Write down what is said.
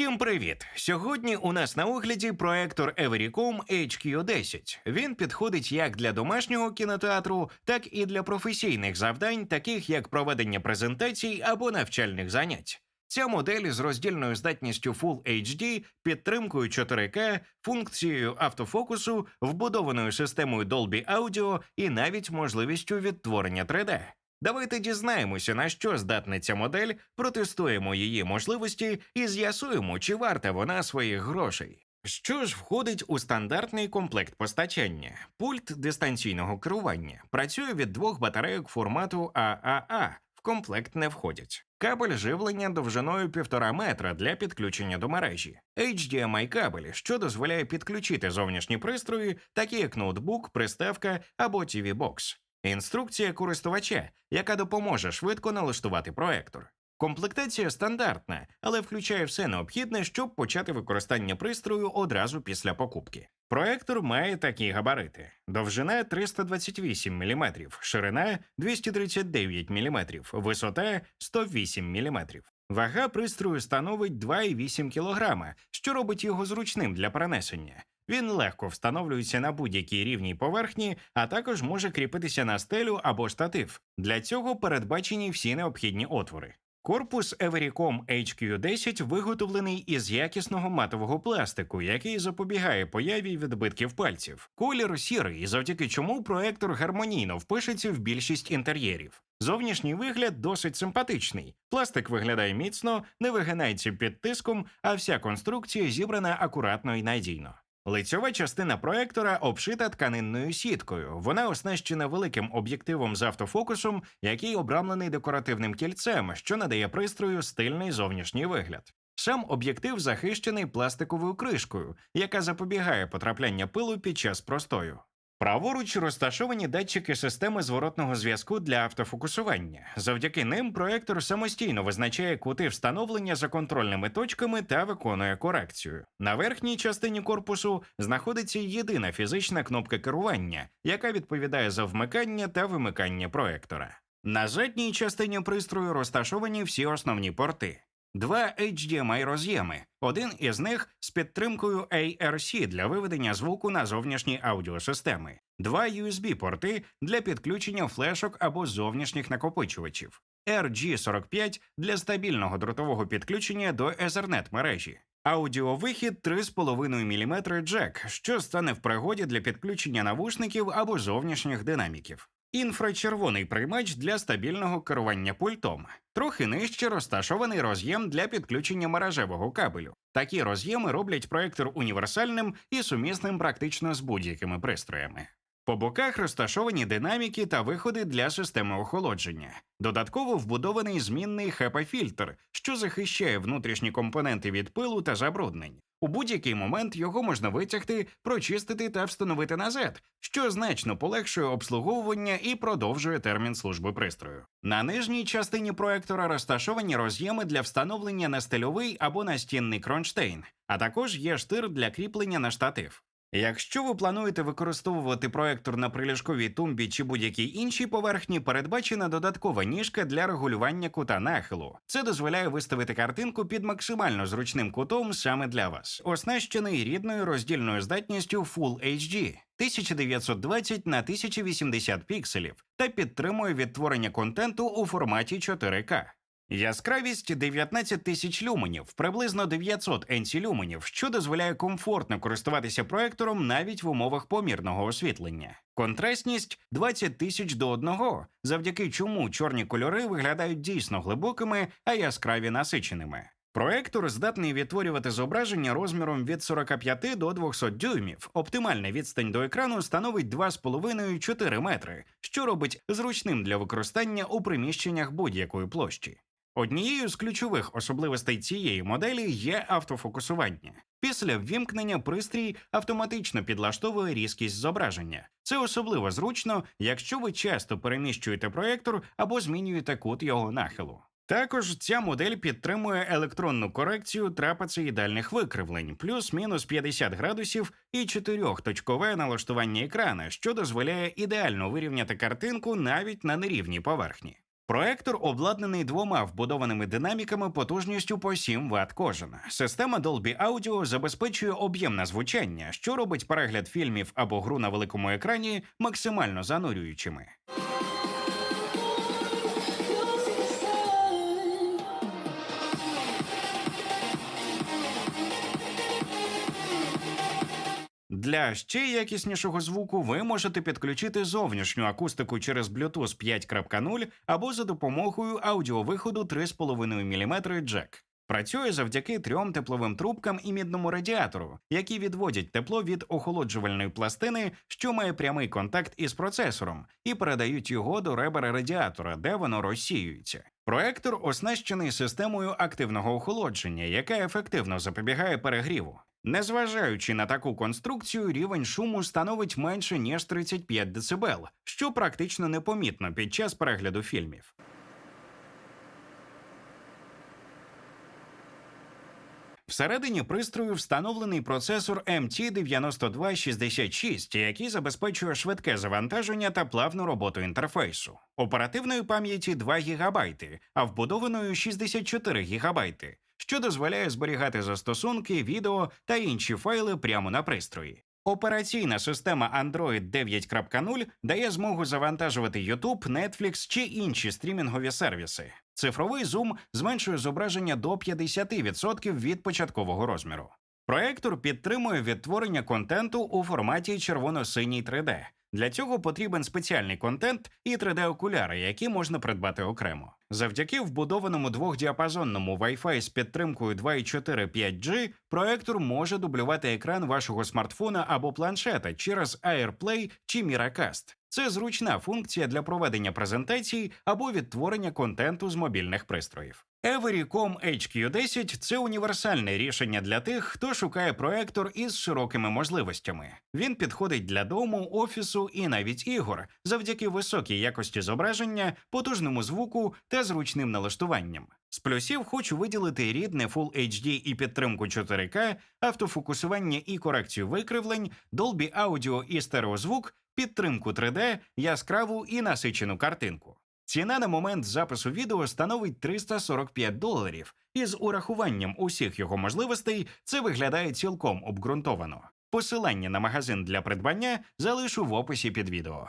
Всім привіт! Сьогодні у нас на огляді проектор Evericom HQ10. Він підходить як для домашнього кінотеатру, так і для професійних завдань, таких як проведення презентацій або навчальних занять. Ця модель з роздільною здатністю Full HD, підтримкою 4К, функцією автофокусу, вбудованою системою Dolby Audio і навіть можливістю відтворення 3D. Давайте дізнаємося, на що здатна ця модель, протестуємо її можливості і з'ясуємо, чи варта вона своїх грошей. Що ж входить у стандартний комплект постачання? Пульт дистанційного керування працює від двох батарейок формату ААА, в комплект не входять. Кабель живлення довжиною 1,5 метра для підключення до мережі, HDMI кабель, що дозволяє підключити зовнішні пристрої, такі як ноутбук, приставка або TV Box. Інструкція користувача, яка допоможе швидко налаштувати проектор. Комплектація стандартна, але включає все необхідне, щоб почати використання пристрою одразу після покупки. Проектор має такі габарити: довжина 328 мм, ширина 239 мм, висота 108 мм. Вага пристрою становить 2,8 кг, що робить його зручним для перенесення. Він легко встановлюється на будь-якій рівній поверхні, а також може кріпитися на стелю або штатив. Для цього передбачені всі необхідні отвори. Корпус Evericom HQ10 виготовлений із якісного матового пластику, який запобігає появі відбитків пальців. Колір сірий, завдяки чому проектор гармонійно впишеться в більшість інтер'єрів. Зовнішній вигляд досить симпатичний. Пластик виглядає міцно, не вигинається під тиском, а вся конструкція зібрана акуратно і надійно. Лицьова частина проектора обшита тканинною сіткою. Вона оснащена великим об'єктивом з автофокусом, який обрамлений декоративним кільцем, що надає пристрою стильний зовнішній вигляд. Сам об'єктив захищений пластиковою кришкою, яка запобігає потрапляння пилу під час простою. Праворуч розташовані датчики системи зворотного зв'язку для автофокусування. Завдяки ним проектор самостійно визначає кути встановлення за контрольними точками та виконує корекцію. На верхній частині корпусу знаходиться єдина фізична кнопка керування, яка відповідає за вмикання та вимикання проектора. На задній частині пристрою розташовані всі основні порти. Два HDMI роз'єми. Один із них з підтримкою ARC для виведення звуку на зовнішні аудіосистеми, два USB-порти для підключення флешок або зовнішніх накопичувачів, RG45 для стабільного дротового підключення до Ethernet мережі. Аудіовихід 3,5 мм джек, що стане в пригоді для підключення навушників або зовнішніх динаміків. Інфрачервоний приймач для стабільного керування пультом. Трохи нижче розташований роз'єм для підключення мережевого кабелю. Такі роз'єми роблять проектор універсальним і сумісним практично з будь-якими пристроями. По боках розташовані динаміки та виходи для системи охолодження. Додатково вбудований змінний HEPA-фільтр, що захищає внутрішні компоненти від пилу та забруднень. У будь-який момент його можна витягти, прочистити та встановити назад, що значно полегшує обслуговування і продовжує термін служби пристрою. На нижній частині проектора розташовані роз'єми для встановлення на стильовий або настінний кронштейн, а також є штир для кріплення на штатив. Якщо ви плануєте використовувати проектор на приліжковій тумбі чи будь-якій іншій поверхні, передбачена додаткова ніжка для регулювання кута нахилу. Це дозволяє виставити картинку під максимально зручним кутом саме для вас, оснащений рідною роздільною здатністю Full HD 1920 на 1080 пікселів та підтримує відтворення контенту у форматі 4К. Яскравість 19 тисяч люменів, приблизно 900 енсі люменів, що дозволяє комфортно користуватися проектором навіть в умовах помірного освітлення. Контрастність 20 тисяч до одного, завдяки чому чорні кольори виглядають дійсно глибокими, а яскраві насиченими. Проектор здатний відтворювати зображення розміром від 45 до 200 дюймів. Оптимальна відстань до екрану становить 2,5-4 метри, що робить зручним для використання у приміщеннях будь-якої площі. Однією з ключових особливостей цієї моделі є автофокусування. Після ввімкнення пристрій автоматично підлаштовує різкість зображення. Це особливо зручно, якщо ви часто переміщуєте проєктор або змінюєте кут його нахилу. Також ця модель підтримує електронну корекцію трапецеїдальних викривлень, плюс-мінус 50 градусів і чотирьохточкове налаштування екрана, що дозволяє ідеально вирівняти картинку навіть на нерівній поверхні. Проектор обладнаний двома вбудованими динаміками потужністю по 7 Вт кожен. Система Dolby Audio забезпечує об'ємне звучання, що робить перегляд фільмів або гру на великому екрані максимально занурюючими. Для ще якіснішого звуку ви можете підключити зовнішню акустику через Bluetooth 5.0 або за допомогою аудіовиходу 3,5 мм джек. Працює завдяки трьом тепловим трубкам і мідному радіатору, які відводять тепло від охолоджувальної пластини, що має прямий контакт із процесором, і передають його до ребера радіатора, де воно розсіюється. Проектор оснащений системою активного охолодження, яка ефективно запобігає перегріву. Незважаючи на таку конструкцію, рівень шуму становить менше ніж 35 дБ, що практично непомітно під час перегляду фільмів. Всередині пристрою встановлений процесор MT9266, який забезпечує швидке завантаження та плавну роботу інтерфейсу. Оперативної пам'яті 2 ГБ, а вбудованої 64 ГБ, що дозволяє зберігати застосунки, відео та інші файли прямо на пристрої. Операційна система Android 9.0 дає змогу завантажувати YouTube, Netflix чи інші стрімінгові сервіси. Цифровий зум зменшує зображення до 50% від початкового розміру. Проектор підтримує відтворення контенту у форматі червоно-синій 3D. Для цього потрібен спеціальний контент і 3D-окуляри, які можна придбати окремо. Завдяки вбудованому двохдіапазонному Wi-Fi з підтримкою 2.4 5G проектор може дублювати екран вашого смартфона або планшета через AirPlay чи Miracast. Це зручна функція для проведення презентацій або відтворення контенту з мобільних пристроїв. Everycom HQ10 – це універсальне рішення для тих, хто шукає проектор із широкими можливостями. Він підходить для дому, офісу і навіть ігор завдяки високій якості зображення, потужному звуку та зручним налаштуванням. З плюсів хочу виділити рідне Full HD і підтримку 4К, автофокусування і корекцію викривлень, Dolby Audio і стереозвук, підтримку 3D, яскраву і насичену картинку. Ціна на момент запису відео становить 345 доларів, і з урахуванням усіх його можливостей це виглядає цілком обґрунтовано. Посилання на магазин для придбання залишу в описі під відео.